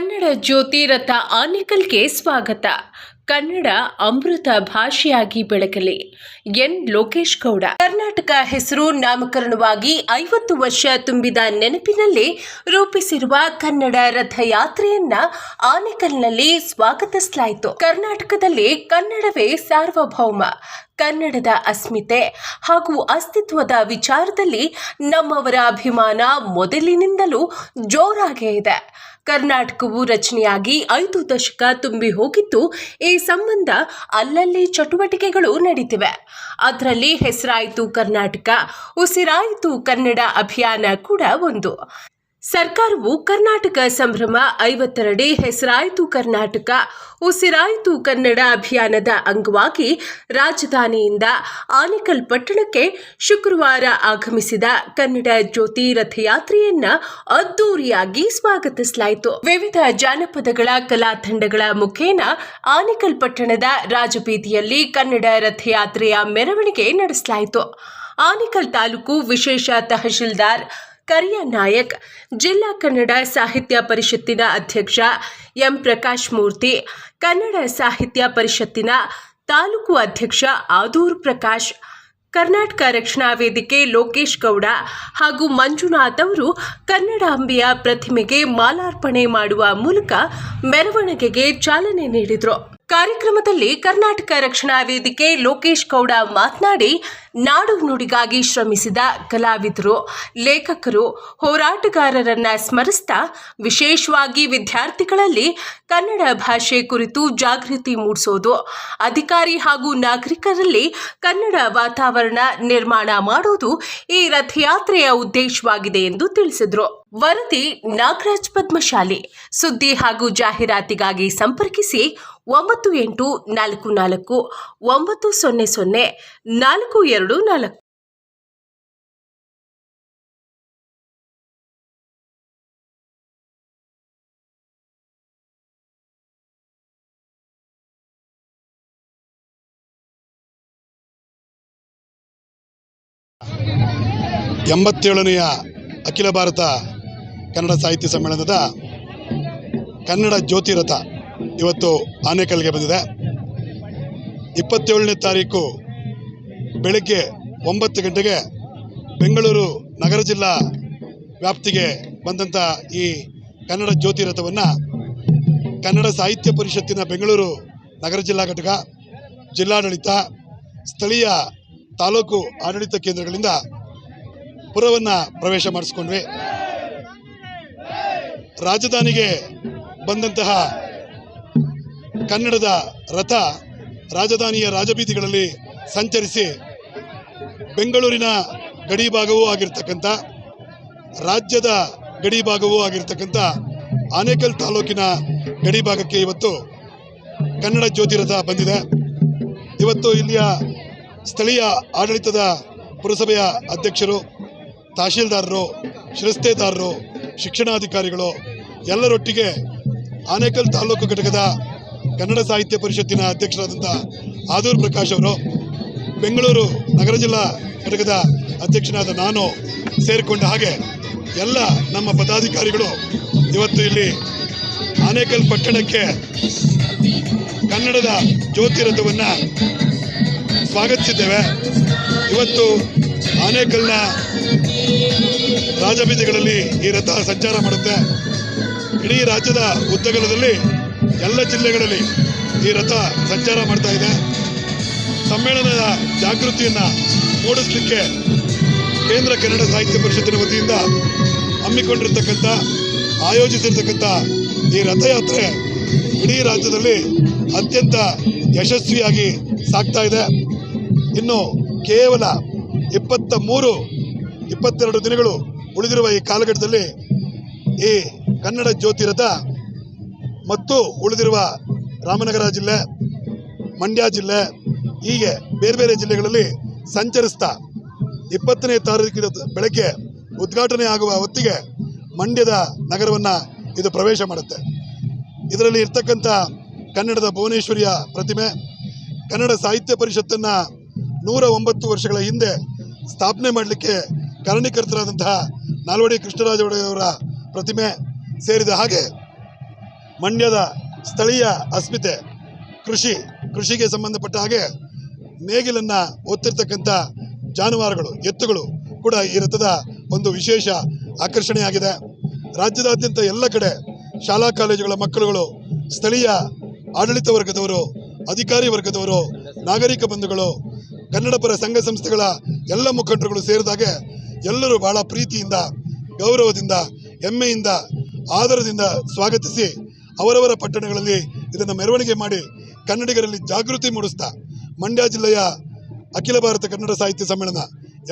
ಕನ್ನಡ ಜ್ಯೋತಿ ರಥ ಆನೇಕಲ್ಗೆ ಸ್ವಾಗತ. ಕನ್ನಡ ಅಮೃತ ಭಾಷೆಯಾಗಿ ಬೆಳಕಲಿ. ಎನ್. ಲೋಕೇಶ್ ಗೌಡ. ಕರ್ನಾಟಕ ಹೆಸರು ನಾಮಕರಣವಾಗಿ ಐವತ್ತು ವರ್ಷ ತುಂಬಿದ ನೆನಪಿನಲ್ಲಿ ರೂಪಿಸಿರುವ ಕನ್ನಡ ರಥಯಾತ್ರೆಯನ್ನ ಆನೇಕಲ್ನಲ್ಲಿ ಸ್ವಾಗತಿಸಲಾಯಿತು. ಕರ್ನಾಟಕದಲ್ಲಿ ಕನ್ನಡವೇ ಸಾರ್ವಭೌಮ. ಕನ್ನಡದ ಅಸ್ಮಿತೆ ಹಾಗೂ ಅಸ್ತಿತ್ವದ ವಿಚಾರದಲ್ಲಿ ನಮ್ಮವರ ಅಭಿಮಾನ ಮೊದಲಿನಿಂದಲೂ ಜೋರಾಗೇ ಇದೆ. ಕರ್ನಾಟಕವು ರಚನೆಯಾಗಿ ಐದು ದಶಕ ತುಂಬಿ ಹೋಗಿದ್ದು ಸಂಬಂಧ ಅಲ್ಲಲ್ಲಿ ಚಟುವಟಿಕೆಗಳು ನಡೀತಿವೆ. ಅದರಲ್ಲಿ ಹೆಸರಾಯಿತು ಕರ್ನಾಟಕ ಉಸಿರಾಯಿತು ಕನ್ನಡ ಅಭಿಯಾನ ಕೂಡ ಒಂದು. ಸರ್ಕಾರವು ಕರ್ನಾಟಕ ಸಂಭ್ರಮ ಐವತ್ತರಡಿ ಹೆಸರಾಯಿತು ಕರ್ನಾಟಕ, ಉಸಿರಾಯಿತು ಕನ್ನಡ ಅಭಿಯಾನದ ಅಂಗವಾಗಿ ರಾಜಧಾನಿಯಿಂದ ಆನೇಕಲ್ ಪಟ್ಟಣಕ್ಕೆ ಶುಕ್ರವಾರ ಆಗಮಿಸಿದ ಕನ್ನಡ ಜ್ಯೋತಿ ರಥಯಾತ್ರೆಯನ್ನ ಅದ್ದೂರಿಯಾಗಿ ಸ್ವಾಗತಿಸಲಾಯಿತು. ವಿವಿಧ ಜಾನಪದಗಳ ಕಲಾ ತಂಡಗಳ ಮುಖೇನ ಆನೇಕಲ್ ಪಟ್ಟಣದ ರಾಜಬೀದಿಯಲ್ಲಿ ಕನ್ನಡ ರಥಯಾತ್ರೆಯ ಮೆರವಣಿಗೆ ನಡೆಸಲಾಯಿತು. ಆನೇಕಲ್ ತಾಲೂಕು ವಿಶೇಷ ತಹಶೀಲ್ದಾರ್ ಕರಿಯ ನಾಯಕ್, ಜಿಲ್ಲಾ ಕನ್ನಡ ಸಾಹಿತ್ಯ ಪರಿಷತ್ತಿನ ಅಧ್ಯಕ್ಷ ಎಂ ಪ್ರಕಾಶ್ ಮೂರ್ತಿ, ಕನ್ನಡ ಸಾಹಿತ್ಯ ಪರಿಷತ್ತಿನ ತಾಲೂಕು ಅಧ್ಯಕ್ಷ ಆದೂರ್ ಪ್ರಕಾಶ್, ಕರ್ನಾಟಕ ರಕ್ಷಣಾ ವೇದಿಕೆ ಲೋಕೇಶ್ ಗೌಡ ಹಾಗೂ ಮಂಜುನಾಥ್ ಅವರು ಕನ್ನಡಾಂಬೆಯ ಪ್ರತಿಮೆಗೆ ಮಾಲಾರ್ಪಣೆ ಮಾಡುವ ಮೂಲಕ ಮೆರವಣಿಗೆಗೆ ಚಾಲನೆ ನೀಡಿದರು. ಕಾರ್ಯಕ್ರಮದಲ್ಲಿ ಕರ್ನಾಟಕ ರಕ್ಷಣಾ ವೇದಿಕೆ ಲೋಕೇಶ್ ಗೌಡ ಮಾತನಾಡಿ ನಾಡು ನುಡಿಗಾಗಿ ಶ್ರಮಿಸಿದ ಕಲಾವಿದರು, ಲೇಖಕರು, ಹೋರಾಟಗಾರರನ್ನ ಸ್ಮರಿಸ್ತಾ ವಿಶೇಷವಾಗಿ ವಿದ್ಯಾರ್ಥಿಗಳಲ್ಲಿ ಕನ್ನಡ ಭಾಷೆ ಕುರಿತು ಜಾಗೃತಿ ಮೂಡಿಸೋದು, ಅಧಿಕಾರಿ ಹಾಗೂ ನಾಗರಿಕರಲ್ಲಿ ಕನ್ನಡ ವಾತಾವರಣ ನಿರ್ಮಾಣ ಮಾಡೋದು ಈ ರಥಯಾತ್ರೆಯ ಉದ್ದೇಶವಾಗಿದೆ ಎಂದು ತಿಳಿಸಿದರು. ವರದಿ ನಾಗರಾಜ್ ಪದ್ಮಶಾಲಿ. ಸುದ್ದಿ ಹಾಗೂ ಜಾಹೀರಾತಿಗಾಗಿ ಸಂಪರ್ಕಿಸಿ ಒಂಬತ್ತು ಎಂಟು ನಾಲ್ಕು ನಾಲ್ಕು ಒಂಬತ್ತು ಸೊನ್ನೆ ಸೊನ್ನೆ ನಾಲ್ಕು, ಎರಡು, ನಾಲ್ಕು. ಎಂಬತ್ತೇಳನೆಯ ಅಖಿಲ ಭಾರತ ಕನ್ನಡ ಸಾಹಿತ್ಯ ಸಮ್ಮೇಳನದ ಕನ್ನಡ ಜ್ಯೋತಿ ರಥ ಇವತ್ತು ಆನೇಕಲ್ಗೆ ಬಂದಿದೆ. ಇಪ್ಪತ್ತೇಳನೇ ತಾರೀಕು ಬೆಳಗ್ಗೆ ಒಂಬತ್ತು ಗಂಟೆಗೆ ಬೆಂಗಳೂರು ನಗರ ಜಿಲ್ಲಾ ವ್ಯಾಪ್ತಿಗೆ ಬಂದಂಥ ಈ ಕನ್ನಡ ಜ್ಯೋತಿ ರಥವನ್ನು ಕನ್ನಡ ಸಾಹಿತ್ಯ ಪರಿಷತ್ತಿನ ಬೆಂಗಳೂರು ನಗರ ಜಿಲ್ಲಾ ಘಟಕ, ಜಿಲ್ಲಾಡಳಿತ, ಸ್ಥಳೀಯ ತಾಲೂಕು ಆಡಳಿತ ಕೇಂದ್ರಗಳಿಂದ ಪುರವನ್ನು ಪ್ರವೇಶ ಮಾಡಿಸ್ಕೊಂಡ್ವಿ. ರಾಜಧಾನಿಗೆ ಬಂದಂತಹ ಕನ್ನಡದ ರಥ ರಾಜಧಾನಿಯ ರಾಜಬೀದಿಗಳಲ್ಲಿ ಸಂಚರಿಸಿ ಬೆಂಗಳೂರಿನ ಗಡಿ ಭಾಗವೂ ಆಗಿರ್ತಕ್ಕಂಥ, ರಾಜ್ಯದ ಗಡಿ ಭಾಗವೂ ಆಗಿರ್ತಕ್ಕಂಥ ಆನೇಕಲ್ ತಾಲೂಕಿನ ಗಡಿ ಭಾಗಕ್ಕೆ ಇವತ್ತು ಕನ್ನಡ ಜ್ಯೋತಿ ರಥ ಬಂದಿದೆ. ಇವತ್ತು ಇಲ್ಲಿಯ ಸ್ಥಳೀಯ ಆಡಳಿತದ ಪುರಸಭೆಯ ಅಧ್ಯಕ್ಷರು, ತಹಶೀಲ್ದಾರರು, ಶಿರಸ್ತೇದಾರರು, ಶಿಕ್ಷಣಾಧಿಕಾರಿಗಳು ಎಲ್ಲರೊಟ್ಟಿಗೆ ಆನೇಕಲ್ ತಾಲೂಕು ಘಟಕದ ಕನ್ನಡ ಸಾಹಿತ್ಯ ಪರಿಷತ್ತಿನ ಅಧ್ಯಕ್ಷರಾದಂಥ ಆದೂರ್ ಪ್ರಕಾಶ್ ಅವರು, ಬೆಂಗಳೂರು ನಗರ ಜಿಲ್ಲಾ ಘಟಕದ ಅಧ್ಯಕ್ಷನಾದ ನಾನು ಸೇರಿಕೊಂಡ ಹಾಗೆ ಎಲ್ಲ ನಮ್ಮ ಪದಾಧಿಕಾರಿಗಳು ಇವತ್ತು ಇಲ್ಲಿ ಆನೇಕಲ್ ಪಟ್ಟಣಕ್ಕೆ ಕನ್ನಡದ ಜ್ಯೋತಿ ರಥವನ್ನು ಸ್ವಾಗತಿಸಿದ್ದೇವೆ. ಇವತ್ತು ಆನೇಕಲ್ನ ರಾಜಬೀದಿಗಳಲ್ಲಿ ಈ ರಥ ಸಂಚಾರ ಮಾಡುತ್ತೆ. ಇಡೀ ರಾಜ್ಯದ ಉದ್ದಗಲದಲ್ಲಿ ಎಲ್ಲ ಜಿಲ್ಲೆಗಳಲ್ಲಿ ಈ ರಥ ಸಂಚಾರ ಮಾಡ್ತಾ ಇದೆ. ಸಮ್ಮೇಳನದ ಜಾಗೃತಿಯನ್ನು ಮೂಡಿಸಲಿಕ್ಕೆ ಕೇಂದ್ರ ಕನ್ನಡ ಸಾಹಿತ್ಯ ಪರಿಷತ್ತಿನ ವತಿಯಿಂದ ಹಮ್ಮಿಕೊಂಡಿರ್ತಕ್ಕಂಥ, ಆಯೋಜಿಸಿರ್ತಕ್ಕಂಥ ಈ ರಥಯಾತ್ರೆ ಇಡೀ ರಾಜ್ಯದಲ್ಲಿ ಅತ್ಯಂತ ಯಶಸ್ವಿಯಾಗಿ ಸಾಗ್ತಾ ಇದೆ. ಇನ್ನು ಕೇವಲ ಇಪ್ಪತ್ತ ಮೂರು ಇಪ್ಪತ್ತೆರಡು ದಿನಗಳು ಉಳಿದಿರುವ ಈ ಕಾಲಘಟ್ಟದಲ್ಲಿ ಈ ಕನ್ನಡ ಜ್ಯೋತಿ ರಥ ಮತ್ತು ಉಳಿದಿರುವ ರಾಮನಗರ ಜಿಲ್ಲೆ, ಮಂಡ್ಯ ಜಿಲ್ಲೆ, ಹೀಗೆ ಬೇರೆ ಬೇರೆ ಜಿಲ್ಲೆಗಳಲ್ಲಿ ಸಂಚರಿಸ್ತಾ ಇಪ್ಪತ್ತನೇ ತಾರೀಕಿನ ಬೆಳಗ್ಗೆ ಉದ್ಘಾಟನೆ ಆಗುವ ಹೊತ್ತಿಗೆ ಮಂಡ್ಯದ ನಗರವನ್ನು ಇದು ಪ್ರವೇಶ ಮಾಡುತ್ತೆ. ಇದರಲ್ಲಿ ಇರ್ತಕ್ಕಂಥ ಕನ್ನಡದ ಭುವನೇಶ್ವರಿಯ ಪ್ರತಿಮೆ, ಕನ್ನಡ ಸಾಹಿತ್ಯ ಪರಿಷತ್ತನ್ನು ನೂರ ಒಂಬತ್ತು ವರ್ಷಗಳ ಹಿಂದೆ ಸ್ಥಾಪನೆ ಮಾಡಲಿಕ್ಕೆ ಕಾರಣೀಕರ್ತರಾದಂತಹ ನಾಲ್ವಡಿ ಕೃಷ್ಣರಾಜ ಒಡೆಯವರ ಪ್ರತಿಮೆ ಸೇರಿದ ಹಾಗೆ ಮಂಡ್ಯದ ಸ್ಥಳೀಯ ಅಸ್ಮಿತೆ ಕೃಷಿ, ಕೃಷಿಗೆ ಸಂಬಂಧಪಟ್ಟ ಹಾಗೆ ನೇಗಿಲನ್ನು ಒತ್ತಿರ್ತಕ್ಕಂಥ ಜಾನುವಾರುಗಳು, ಎತ್ತುಗಳು ಕೂಡ ಈ ರಥದ ಒಂದು ವಿಶೇಷ ಆಕರ್ಷಣೆಯಾಗಿದೆ. ರಾಜ್ಯದಾದ್ಯಂತ ಎಲ್ಲ ಕಡೆ ಶಾಲಾ ಕಾಲೇಜುಗಳ ಮಕ್ಕಳುಗಳು, ಸ್ಥಳೀಯ ಆಡಳಿತ ವರ್ಗದವರು, ಅಧಿಕಾರಿ ವರ್ಗದವರು, ನಾಗರಿಕ ಬಂಧುಗಳು, ಕನ್ನಡ ಪರ ಸಂಘ ಸಂಸ್ಥೆಗಳ ಎಲ್ಲ ಮುಖಂಡರುಗಳು ಸೇರಿದಾಗೆ ಎಲ್ಲರೂ ಬಹಳ ಪ್ರೀತಿಯಿಂದ, ಗೌರವದಿಂದ, ಹೆಮ್ಮೆಯಿಂದ, ಆದರದಿಂದ ಸ್ವಾಗತಿಸಿ ಅವರವರ ಪಟ್ಟಣಗಳಲ್ಲಿ ಇದನ್ನು ಮೆರವಣಿಗೆ ಮಾಡಿ ಕನ್ನಡಿಗರಲ್ಲಿ ಜಾಗೃತಿ ಮೂಡಿಸ್ತಾ ಮಂಡ್ಯ ಜಿಲ್ಲೆಯ ಅಖಿಲ ಭಾರತ ಕನ್ನಡ ಸಾಹಿತ್ಯ ಸಮ್ಮೇಳನ,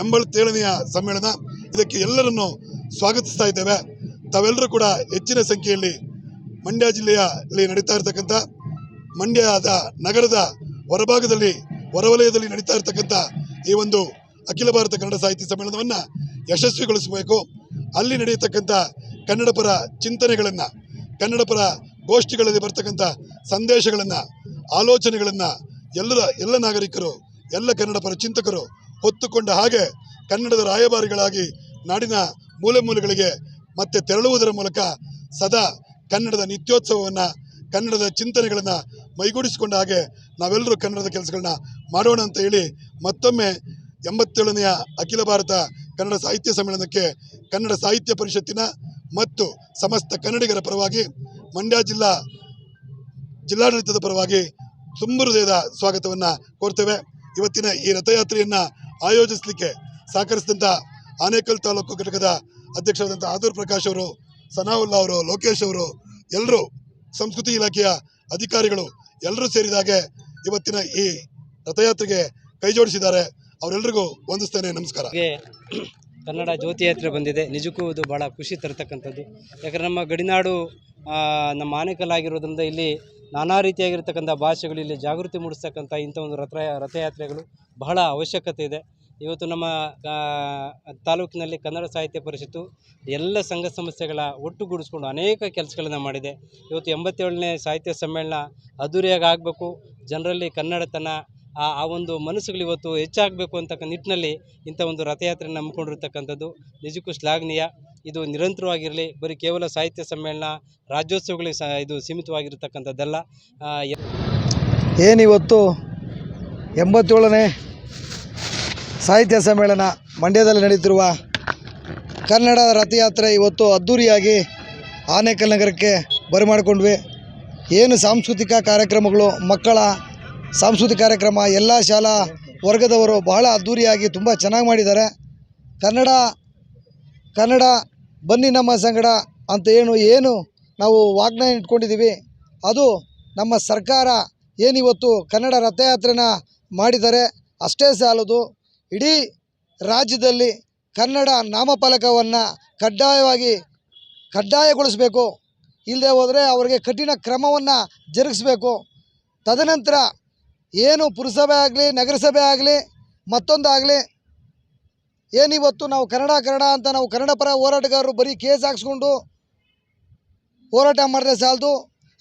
ಎಂಬತ್ತೇಳನೆಯ ಸಮ್ಮೇಳನ. ಇದಕ್ಕೆ ಎಲ್ಲರನ್ನು ಸ್ವಾಗತಿಸ್ತಾ ಇದ್ದೇವೆ. ತಾವೆಲ್ಲರೂ ಕೂಡ ಹೆಚ್ಚಿನ ಸಂಖ್ಯೆಯಲ್ಲಿ ಮಂಡ್ಯ ಜಿಲ್ಲೆಯಲ್ಲಿ ನಡೀತಾ ಇರತಕ್ಕಂಥ, ಮಂಡ್ಯದ ನಗರದ ಹೊರಭಾಗದಲ್ಲಿ, ಹೊರವಲಯದಲ್ಲಿ ನಡೀತಾ ಇರತಕ್ಕಂಥ ಈ ಒಂದು ಅಖಿಲ ಭಾರತ ಕನ್ನಡ ಸಾಹಿತ್ಯ ಸಮ್ಮೇಳನವನ್ನು ಯಶಸ್ವಿಗೊಳಿಸಬೇಕು. ಅಲ್ಲಿ ನಡೆಯತಕ್ಕಂಥ ಕನ್ನಡ ಪರ ಚಿಂತನೆಗಳನ್ನು ಕನ್ನಡ ಪರ ಗೋಷ್ಠಿಗಳಲ್ಲಿ ಬರ್ತಕ್ಕಂಥ ಸಂದೇಶಗಳನ್ನು, ಆಲೋಚನೆಗಳನ್ನು ಎಲ್ಲರ, ಎಲ್ಲ ನಾಗರಿಕರು, ಎಲ್ಲ ಕನ್ನಡ ಪರ ಚಿಂತಕರು ಹೊತ್ತುಕೊಂಡ ಹಾಗೆ ಕನ್ನಡದ ರಾಯಭಾರಿಗಳಾಗಿ ನಾಡಿನ ಮೂಲೆ ಮೂಲೆಗಳಿಗೆ ಮತ್ತೆ ತೆರಳುವುದರ ಮೂಲಕ ಸದಾ ಕನ್ನಡದ ನಿತ್ಯೋತ್ಸವವನ್ನು, ಕನ್ನಡದ ಚಿಂತನೆಗಳನ್ನು ಮೈಗೂಡಿಸಿಕೊಂಡ ಹಾಗೆ ನಾವೆಲ್ಲರೂ ಕನ್ನಡದ ಕೆಲಸಗಳನ್ನ ಮಾಡೋಣ ಅಂತ ಹೇಳಿ ಮತ್ತೊಮ್ಮೆ ಎಂಬತ್ತೇಳನೆಯ ಅಖಿಲ ಭಾರತ ಕನ್ನಡ ಸಾಹಿತ್ಯ ಸಮ್ಮೇಳನಕ್ಕೆ ಕನ್ನಡ ಸಾಹಿತ್ಯ ಪರಿಷತ್ತಿನ ಮತ್ತು ಸಮಸ್ತ ಕನ್ನಡಿಗರ ಪರವಾಗಿ ಮಂಡ್ಯ ಜಿಲ್ಲಾ ಜಿಲ್ಲಾಡಳಿತದ ಪರವಾಗಿ ತುಂಬ ಹೃದಯದ ಸ್ವಾಗತವನ್ನು ಕೋರ್ತೇವೆ. ಇವತ್ತಿನ ಈ ರಥಯಾತ್ರೆಯನ್ನು ಆಯೋಜಿಸಲಿಕ್ಕೆ ಸಹಕರಿಸಿದಂಥ ಆನೇಕಲ್ ತಾಲೂಕು ಘಟಕದ ಅಧ್ಯಕ್ಷರಾದಂಥ ಆದೂರ್ ಪ್ರಕಾಶ್ ಅವರು, ಸನಾವುಲ್ಲಾ ಅವರು, ಲೋಕೇಶ್ ಅವರು ಎಲ್ಲರೂ ಸಂಸ್ಕೃತಿ ಇಲಾಖೆಯ ಅಧಿಕಾರಿಗಳು ಎಲ್ಲರೂ ಸೇರಿದಾಗೆ ಇವತ್ತಿನ ಈ ರಥಯಾತ್ರೆಗೆ ಕೈ ಜೋಡಿಸಿದ್ದಾರೆ. ಅವರೆಲ್ಲರಿಗೂ ವಂದಿಸ್ತೇನೆ. ನಮಸ್ಕಾರ. ಕನ್ನಡ ಜ್ಯೋತಿ ಯಾತ್ರೆ ಬಂದಿದೆ. ನಿಜಕ್ಕೂ ಇದು ಭಾಳ ಖುಷಿ ತರತಕ್ಕಂಥದ್ದು. ಯಾಕಂದರೆ ನಮ್ಮ ಗಡಿನಾಡು ನಮ್ಮ ಆನೇಕಲ್ ಆಗಿರೋದ್ರಿಂದ ಇಲ್ಲಿ ನಾನಾ ರೀತಿಯಾಗಿರ್ತಕ್ಕಂಥ ಭಾಷೆಗಳು ಇಲ್ಲಿ ಜಾಗೃತಿ ಮೂಡಿಸ್ತಕ್ಕಂಥ ಇಂಥ ಒಂದು ರಥ ರಥಯಾತ್ರೆಗಳು ಬಹಳ ಅವಶ್ಯಕತೆ ಇದೆ. ಇವತ್ತು ನಮ್ಮ ತಾಲೂಕಿನಲ್ಲಿ ಕನ್ನಡ ಸಾಹಿತ್ಯ ಪರಿಷತ್ತು ಎಲ್ಲ ಸಂಘ ಸಂಸ್ಥೆಗಳ ಒಟ್ಟುಗೂಡಿಸ್ಕೊಂಡು ಅನೇಕ ಕೆಲಸಗಳನ್ನು ಮಾಡಿದೆ. ಇವತ್ತು ಎಂಬತ್ತೇಳನೇ ಸಾಹಿತ್ಯ ಸಮ್ಮೇಳನ ಅದ್ದೂರಿಯಾಗಿ ಆಗಬೇಕು. ಜನರಲ್ಲಿ ಕನ್ನಡತನ ಆ ಆ ಒಂದು ಮನಸ್ಸುಗಳು ಇವತ್ತು ಹೆಚ್ಚಾಗಬೇಕು ಅಂತಕ್ಕ ನಿಟ್ಟಿನಲ್ಲಿ ಇಂಥ ಒಂದು ರಥಯಾತ್ರೆಯನ್ನು ಹಮ್ಮಿಕೊಂಡಿರ್ತಕ್ಕಂಥದ್ದು. ನಿಜಕ್ಕೂ ಶ್ಲಾಘನೀಯ. ಇದು ನಿರಂತರವಾಗಿರಲಿ, ಬರೀ ಕೇವಲ ಸಾಹಿತ್ಯ ಸಮ್ಮೇಳನ, ರಾಜ್ಯೋತ್ಸವಗಳಿಗೆ ಸಹ ಇದು ಸೀಮಿತವಾಗಿರ್ತಕ್ಕಂಥದ್ದಲ್ಲ. ಏನಿವತ್ತು ಎಂಬತ್ತೇಳನೇ ಸಾಹಿತ್ಯ ಸಮ್ಮೇಳನ ಮಂಡ್ಯದಲ್ಲಿ ನಡೆಯುತ್ತಿರುವ ಕನ್ನಡ ರಥಯಾತ್ರೆ ಇವತ್ತು ಅದ್ಧೂರಿಯಾಗಿ ಆನೇಕಲ್ ನಗರಕ್ಕೆ ಬರಮಾಡಿಕೊಂಡ್ವಿ. ಏನು ಸಾಂಸ್ಕೃತಿಕ ಕಾರ್ಯಕ್ರಮಗಳು, ಮಕ್ಕಳ ಸಾಂಸ್ಕೃತಿಕ ಕಾರ್ಯಕ್ರಮ, ಎಲ್ಲ ಶಾಲಾ ವರ್ಗದವರು ಬಹಳ ಅದ್ದೂರಿಯಾಗಿ ತುಂಬ ಚೆನ್ನಾಗಿ ಮಾಡಿದ್ದಾರೆ. ಕನ್ನಡ ಕನ್ನಡ ಬನ್ನಿ ನಮ್ಮ ಸಂಗಡ ಅಂತ ಏನು ಏನು ನಾವು ವಾಗ್ದಾನ ಇಟ್ಕೊಂಡಿದ್ದೀವಿ. ಅದು ನಮ್ಮ ಸರ್ಕಾರ ಏನಿವತ್ತು ಕನ್ನಡ ರಥಯಾತ್ರೆನ ಮಾಡಿದ್ದಾರೆ ಅಷ್ಟೇ ಸಾಲದು. ಇಡೀ ರಾಜ್ಯದಲ್ಲಿ ಕನ್ನಡ ನಾಮಫಲಕವನ್ನು ಕಡ್ಡಾಯವಾಗಿ ಕಡ್ಡಾಯಗೊಳಿಸಬೇಕು. ಇಲ್ಲದೆ ಹೋದರೆ ಅವರಿಗೆ ಕಠಿಣ ಕ್ರಮವನ್ನು ಜರುಗಿಸಬೇಕು. ತದನಂತರ ಏನು ಪುರಸಭೆ ಆಗಲಿ, ನಗರಸಭೆ ಆಗಲಿ, ಮತ್ತೊಂದಾಗಲಿ ಏನಿವತ್ತು ನಾವು ಕನ್ನಡ ಕನ್ನಡ ಅಂತ ನಾವು ಕನ್ನಡ ಪರ ಹೋರಾಟಗಾರರು ಬರೀ ಕೇಸ್ ಹಾಕ್ಸ್ಕೊಂಡು ಹೋರಾಟ ಮಾಡಿದ್ರೆ ಸಾಲದು.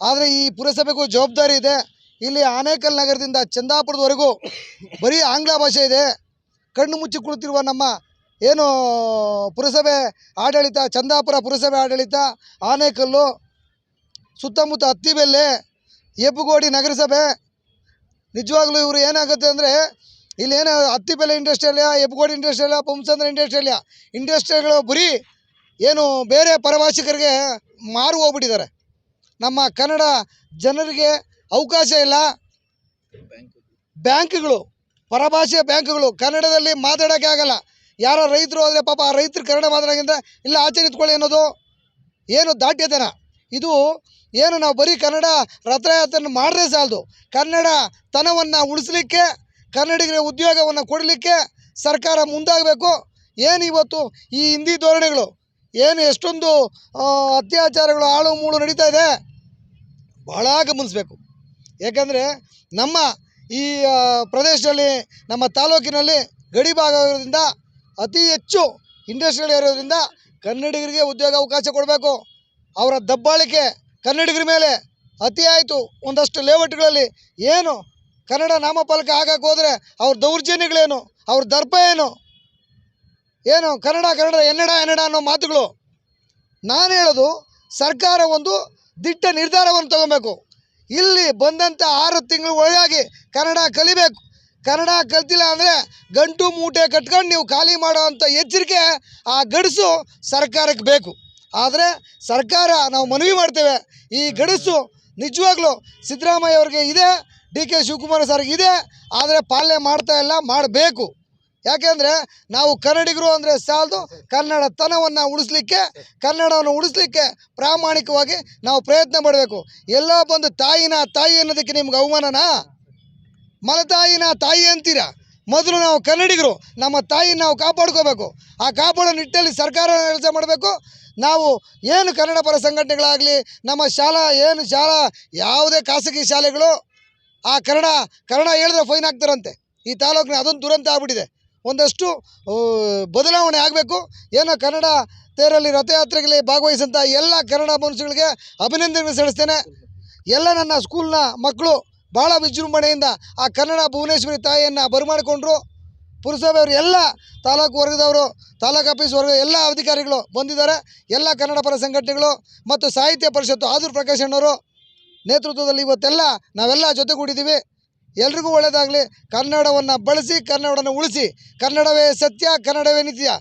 ಆದರೆ ಈ ಪುರಸಭೆಗೂ ಜವಾಬ್ದಾರಿ ಇದೆ. ಇಲ್ಲಿ ಆನೇಕಲ್ ನಗರದಿಂದ ಚಂದಾಪುರದವರೆಗೂ ಬರೀ ಆಂಗ್ಲ ಭಾಷೆ ಇದೆ. ಕಣ್ಣು ಮುಚ್ಚಿ ಕುಳಿತಿರುವ ನಮ್ಮ ಏನು ಪುರಸಭೆ ಆಡಳಿತ, ಚಂದಾಪುರ ಪುರಸಭೆ ಆಡಳಿತ, ಆನೇಕಲ್ಲು, ಸುತ್ತಮುತ್ತ ಹತ್ತಿಬೆಲ್ಲೆ ಎಬ್ಬುಗೋಡಿ ನಗರಸಭೆ ನಿಜವಾಗ್ಲೂ ಇವರು ಏನಾಗುತ್ತೆ ಅಂದರೆ, ಇಲ್ಲೇನು ಹತ್ತಿಬೆಲೆ ಇಂಡಸ್ಟ್ರಿಯಲ್ಲ ಹೆಬ್ಬಗೋಡಿ ಇಂಡಸ್ಟ್ರಿಯಲ್ಲ ಪಂಪ್ಸಂದ್ರ ಇಂಡಸ್ಟ್ರಿಯಲ್ಲ ಇಂಡಸ್ಟ್ರಿಗಳು ಬರೀ ಏನು ಬೇರೆ ಪರಭಾಷಿಕರಿಗೆ ಮಾರು ಹೋಗ್ಬಿಟ್ಟಿದ್ದಾರೆ. ನಮ್ಮ ಕನ್ನಡ ಜನರಿಗೆ ಅವಕಾಶ ಇಲ್ಲ. ಬ್ಯಾಂಕ್ಗಳು, ಪರಭಾಷೆಯ ಬ್ಯಾಂಕ್ಗಳು, ಕನ್ನಡದಲ್ಲಿ ಮಾತಾಡೋಕ್ಕೆ ಆಗಲ್ಲ. ಯಾರೋ ರೈತರು ಆದರೆ ಪಾಪ ಆ ರೈತರು ಕನ್ನಡ ಮಾತಾಡೋಕ್ಕಿಂತ ಇಲ್ಲ, ಆಚೆ ನಿಂತ್ಕೊಳ್ಳಿ ಅನ್ನೋದು ಏನು ದಾಟ್ಯತನ. ಇದು ಏನು ನಾವು ಬರೀ ಕನ್ನಡ ರಥಯಾತ್ರೆಯನ್ನು ಮಾಡಿದ್ರೆ ಸಾಲದು. ಕನ್ನಡ ತನವನ್ನು ಉಳಿಸ್ಲಿಕ್ಕೆ ಕನ್ನಡಿಗರಿಗೆ ಉದ್ಯೋಗವನ್ನು ಕೊಡಲಿಕ್ಕೆ ಸರ್ಕಾರ ಮುಂದಾಗಬೇಕು. ಏನು ಇವತ್ತು ಈ ಹಿಂದಿ ಧೋರಣೆಗಳು? ಏನು ಎಷ್ಟೊಂದು ಅತ್ಯಾಚಾರಗಳು ಆಳು ಮೂಳು ನಡೀತಾ ಇದೆ? ಭಾಳ ಗಮನಿಸ್ಬೇಕು. ಯಾಕಂದರೆ ನಮ್ಮ ಈ ಪ್ರದೇಶದಲ್ಲಿ, ನಮ್ಮ ತಾಲೂಕಿನಲ್ಲಿ ಗಡಿ ಭಾಗ ಇರೋದ್ರಿಂದ ಅತಿ ಹೆಚ್ಚು ಇಂಡಸ್ಟ್ರಿಯಲ್ ಇರೋದ್ರಿಂದ ಕನ್ನಡಿಗರಿಗೆ ಉದ್ಯೋಗ ಅವಕಾಶ ಕೊಡಬೇಕು. ಅವರ ದಬ್ಬಾಳಿಕೆ ಕನ್ನಡಿಗರ ಮೇಲೆ ಅತಿ ಆಯಿತು ಒಂದಷ್ಟು ಲೇಔಟ್ಗಳಲ್ಲಿ. ಏನು? ಕನ್ನಡ ನಾಮಫಲಕ ಹಾಕಕ್ಕೆ ಹೋದರೆ ಅವ್ರ ದೌರ್ಜನ್ಯಗಳೇನು? ಅವ್ರ ದರ್ಪ ಏನು? ಏನು? ಕನ್ನಡ ಕನ್ನಡ ಎನ್ನಡ ಎನ್ನಡ ಅನ್ನೋ ಮಾತುಗಳು. ನಾನು ಹೇಳೋದು ಸರ್ಕಾರ ಒಂದು ದಿಟ್ಟ ನಿರ್ಧಾರವನ್ನು ತಗೊಬೇಕು. ಇಲ್ಲಿ ಬಂದಂಥ ಆರು ತಿಂಗಳು ಒಳಗಾಗಿ ಕನ್ನಡ ಕಲಿಬೇಕು. ಕನ್ನಡ ಕಲ್ತಿಲ್ಲ ಅಂದರೆ ಗಂಟು ಮೂಟೆ ಕಟ್ಕೊಂಡು ನೀವು ಖಾಲಿ ಮಾಡೋ ಅಂಥ ಎಚ್ಚರಿಕೆ ಆ ಗಡಸು ಸರ್ಕಾರಕ್ಕೆ ಬೇಕು. ಆದರೆ ಸರ್ಕಾರ ನಾವು ಮನವಿ ಮಾಡ್ತೇವೆ. ಈ ಗಡಸು ನಿಜವಾಗ್ಲೂ ಸಿದ್ದರಾಮಯ್ಯ ಅವ್ರಿಗೆ ಇದೆ, ಡಿ ಕೆ ಶಿವಕುಮಾರ್ ಸರ್ಗೆ ಇದೆ, ಆದರೆ ಪಾಲನೆ ಮಾಡ್ತಾ ಇಲ್ಲ, ಮಾಡಬೇಕು. ಯಾಕೆಂದರೆ ನಾವು ಕನ್ನಡಿಗರು ಅಂದರೆ ಸಾಲದು ಕನ್ನಡತನವನ್ನು ಉಳಿಸ್ಲಿಕ್ಕೆ, ಕನ್ನಡವನ್ನು ಉಳಿಸ್ಲಿಕ್ಕೆ ಪ್ರಾಮಾಣಿಕವಾಗಿ ನಾವು ಪ್ರಯತ್ನ ಮಾಡಬೇಕು. ಎಲ್ಲ ಬಂದು ತಾಯಿನ ತಾಯಿ ಅನ್ನೋದಕ್ಕೆ ನಿಮ್ಗೆ ಅವಮಾನನಾ? ಮಲತಾಯಿನ ತಾಯಿ ಅಂತೀರ? ಮೊದಲು ನಾವು ಕನ್ನಡಿಗರು, ನಮ್ಮ ತಾಯಿನ ನಾವು ಕಾಪಾಡ್ಕೋಬೇಕು. ಆ ಕಾಪಾಡೋ ನಿಟ್ಟಲ್ಲಿ ಸರ್ಕಾರ ಕೆಲಸ ಮಾಡಬೇಕು. ನಾವು ಏನು ಕನ್ನಡ ಪರ ಸಂಘಟನೆಗಳಾಗಲಿ, ನಮ್ಮ ಶಾಲಾ ಏನು ಶಾಲಾ, ಯಾವುದೇ ಖಾಸಗಿ ಶಾಲೆಗಳು, ಆ ಕನ್ನಡ ಕನ್ನಡ ಹೇಳಿದ್ರೆ ಫೈನ್ ಹಾಕ್ತಾರಂತೆ ಈ ತಾಲೂಕಿನ ಅದೊಂದು ದುರಂತ ಆಗ್ಬಿಟ್ಟಿದೆ. ಒಂದಷ್ಟು ಬದಲಾವಣೆ ಆಗಬೇಕು. ಏನೋ ಕನ್ನಡ ತೇರಲ್ಲಿ ರಥಯಾತ್ರೆಗಳಲ್ಲಿ ಭಾಗವಹಿಸಂಥ ಎಲ್ಲ ಕನ್ನಡ ಮನುಷ್ಯಗಳಿಗೆ ಅಭಿನಂದನೆ ಸಲ್ಲಿಸ್ತೇನೆ. ಎಲ್ಲ ನನ್ನ ಸ್ಕೂಲ್ನ ಮಕ್ಕಳು ಭಾಳ ವಿಜೃಂಭಣೆಯಿಂದ ಆ ಕನ್ನಡ ಭುವನೇಶ್ವರಿ ತಾಯಿಯನ್ನು ಬರಮಾಡಿಕೊಂಡ್ರು. ಪುರಸಭೆಯವರು ಎಲ್ಲ ತಾಲೂಕು ವರ್ಗದವರು, ತಾಲೂಕು ಆಫೀಸ್ ವರ್ಗ ಎಲ್ಲ ಅಧಿಕಾರಿಗಳು ಬಂದಿದ್ದಾರೆ. ಎಲ್ಲ ಕನ್ನಡ ಪರ ಸಂಘಟನೆಗಳು ಮತ್ತು ಸಾಹಿತ್ಯ ಪರಿಷತ್ತು ಆದೂರು ಪ್ರಕಾಶ್ ಅಣ್ಣವರು ನೇತೃತ್ವದಲ್ಲಿ ಇವತ್ತೆಲ್ಲ ನಾವೆಲ್ಲ ಜೊತೆಗೂಡಿದ್ದೀವಿ. ಎಲ್ರಿಗೂ ಒಳ್ಳೆಯದಾಗಲಿ ಕನ್ನಡವನ್ನು ಬಳಸಿ, ಕನ್ನಡವನ್ನು ಉಳಿಸಿ, ಕನ್ನಡವೇ ಸತ್ಯ, ಕನ್ನಡವೇ ನಿತ್ಯ.